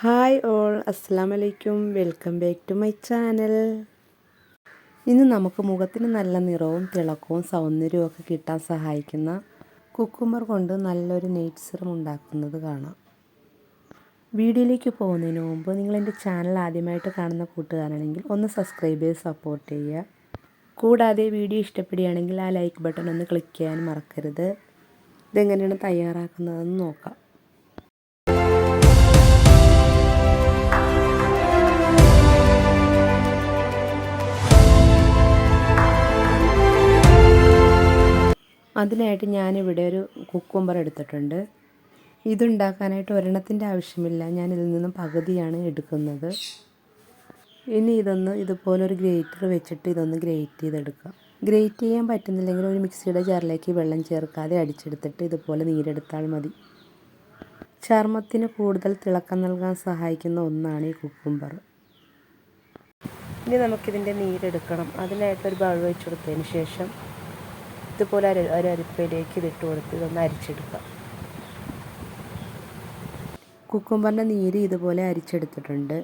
Hi all അസ്സാം വലൈക്കും welcome back to my channel ഇന്ന് നമുക്ക് മുഖത്തിന് നല്ല നിറവും തിളക്കവും സൗന്ദര്യവും ഒക്കെ കിട്ടാൻ സഹായിക്കുന്ന കുക്കുമ്പർ കൊണ്ട് നല്ലൊരു നെയ്റ്റ് സിറം ഉണ്ടാക്കുന്നത് കാണാം. വീഡിയോയിലേക്ക് പോകുന്നതിന് മുമ്പ് നിങ്ങൾ എന്റെ ചാനൽ ആദ്യമായിട്ട് കാണുന്ന കൂട്ടുകാരാണെങ്കിൽ ഒന്ന് സബ്സ്ക്രൈബ് ചെയ്ത് സപ്പോർട്ട് ചെയ്യുക. കൂടാതെ വീഡിയോ ഇഷ്ടപ്പെടുകയാണെങ്കിൽ ആ ലൈക്ക് ബട്ടൺ ഒന്ന് ക്ലിക്ക് ചെയ്യാൻ മറക്കരുത്. ഇതെങ്ങനെയാണ് തയ്യാറാക്കുന്നതെന്ന് നോക്കാം. അതിനായിട്ട് ഞാനിവിടെ ഒരു കുക്കുംബർ എടുത്തിട്ടുണ്ട്. ഇതുണ്ടാക്കാനായിട്ട് ഒരെണ്ണത്തിന്റെ ആവശ്യമില്ല. ഞാൻ ഇതിൽ നിന്നും പകുതിയാണ് എടുക്കുന്നത്. ഇനി ഇതൊന്ന് ഇതുപോലൊരു ഗ്രേറ്റർ വെച്ചിട്ട് ഇതൊന്ന് ഗ്രേറ്റ് ചെയ്തെടുക്കാം. ഗ്രേറ്റ് ചെയ്യാൻ പറ്റുന്നില്ലെങ്കിൽ ഒരു മിക്സിയുടെ ജാറിലേക്ക് വെള്ളം ചേർക്കാതെ അടിച്ചെടുത്തിട്ട് ഇതുപോലെ നീരെടുത്താൽ മതി. ചർമ്മത്തിന് കൂടുതൽ തിളക്കം നൽകാൻ സഹായിക്കുന്ന ഒന്നാണ് ഈ കുക്കുംബർ. ഇനി നമുക്കിതിന്റെ നീരെടുക്കണം. അതിനായിട്ടൊരു ബൗൾ വെച്ച് കൊടുത്തതിന് ശേഷം ഇതുപോലെ ഒരു ഒരരിപ്പയിലേക്ക് ഇതിട്ട് കൊടുത്ത് ഇതൊന്ന് അരിച്ചെടുക്കാം. കുക്കുംബറിന്റെ നീര് ഇതുപോലെ അരിച്ചെടുത്തിട്ടുണ്ട്.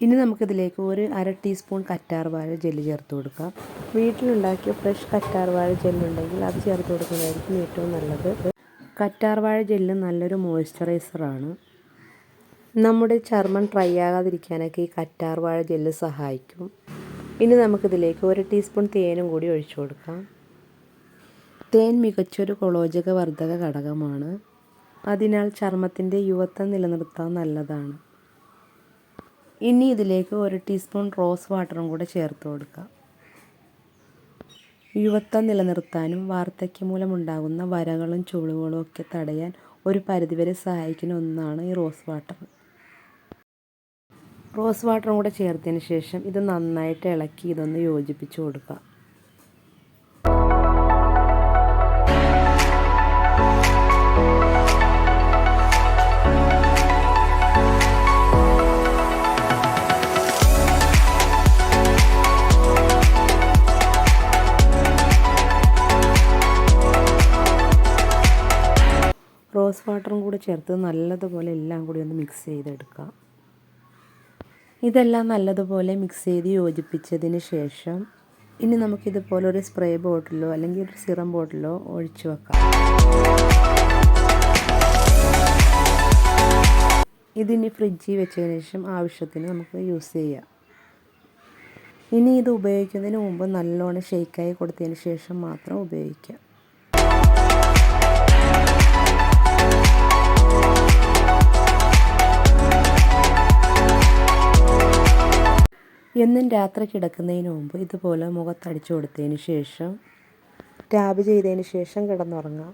ഇനി നമുക്കിതിലേക്ക് ഒരു അര ടീസ്പൂൺ കറ്റാർവാഴ ജെല്ല് ചേർത്ത് കൊടുക്കാം. വീട്ടിലുണ്ടാക്കിയ ഫ്രഷ് കറ്റാർവാഴ ജെല്ലുണ്ടെങ്കിൽ അത് ചേർത്ത് കൊടുക്കുന്നതായിരിക്കും ഏറ്റവും നല്ലത്. കറ്റാർവാഴ ജെല്ല് നല്ലൊരു മോയ്സ്ചറൈസറാണ്. നമ്മുടെ ചർമ്മം ഡ്രൈ ആകാതിരിക്കാനൊക്കെ ഈ കറ്റാർവാഴ ജെല്ല് സഹായിക്കും. ഇനി നമുക്കിതിലേക്ക് ഒരു ടീസ്പൂൺ തേനും കൂടി ഒഴിച്ചു കൊടുക്കാം. തേൻ മികച്ചൊരു കൊളോജക വർദ്ധക ഘടകമാണ്. അതിനാൽ ചർമ്മത്തിന്റെ യുവത്വം നിലനിർത്താൻ നല്ലതാണ്. ഇനി ഇതിലേക്ക് ഒരു ടീസ്പൂൺ റോസ് വാട്ടറും കൂടെ ചേർത്ത് കൊടുക്കാം. യുവത്വം നിലനിർത്താനും വാർദ്ധക്യം മൂലമുണ്ടാകുന്ന വരകളും ചുളിവുകളും ഒക്കെ തടയാൻ ഒരു പരിധിവരെ സഹായിക്കുന്ന ഒന്നാണ് ഈ റോസ് വാട്ടർ. റോസ് വാട്ടറും കൂടെ ചേർത്തതിന് ശേഷം ഇത് നന്നായിട്ട് ഇളക്കി ഇതൊന്ന് യോജിപ്പിച്ച് കൊടുക്കുക റോസ് വാട്ടറും കൂടെ ചേർത്ത് നല്ലതുപോലെ എല്ലാം കൂടി ഒന്ന് മിക്സ് ചെയ്തെടുക്കുക ഇതെല്ലാം നല്ലതുപോലെ മിക്സ് ചെയ്ത് യോജിപ്പിച്ചതിന് ശേഷം ഇനി നമുക്കിതുപോലെ ഒരു സ്പ്രേ ബോട്ടിലോ അല്ലെങ്കിൽ ഒരു സിറം ബോട്ടിലോ ഒഴിച്ചു വെക്കാം. ഇതിനി ഫ്രിഡ്ജിൽ വെച്ചതിന് ശേഷം ആവശ്യത്തിന് നമുക്ക് യൂസ് ചെയ്യാം. ഇനി ഇത് ഉപയോഗിക്കുന്നതിന് മുമ്പ് നല്ലോണം ഷെയ്ക്കായി കൊടുത്തതിന് ശേഷം മാത്രം ഉപയോഗിക്കാം. എന്നും രാത്രി കിടക്കുന്നതിന് മുമ്പ് ഇതുപോലെ മുഖത്തടിച്ചു കൊടുത്തതിന് ശേഷം ടാബ് ചെയ്തതിന് ശേഷം കിടന്നുറങ്ങാം.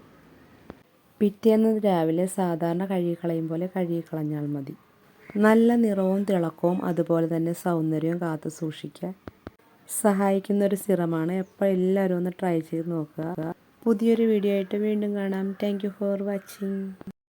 പിറ്റേന്ന് രാവിലെ സാധാരണ കഴുകിക്കളയും പോലെ കഴുകിക്കളഞ്ഞാൽ മതി. നല്ല നിറവും തിളക്കവും അതുപോലെ തന്നെ സൗന്ദര്യവും കാത്തു സൂക്ഷിക്കാൻ സഹായിക്കുന്ന ഒരു സിറമാണ്. എപ്പോൾ എല്ലാവരും ഒന്ന് ട്രൈ ചെയ്ത് നോക്കുക. പുതിയൊരു വീഡിയോ ആയിട്ട് വീണ്ടും കാണാം. Thank for watching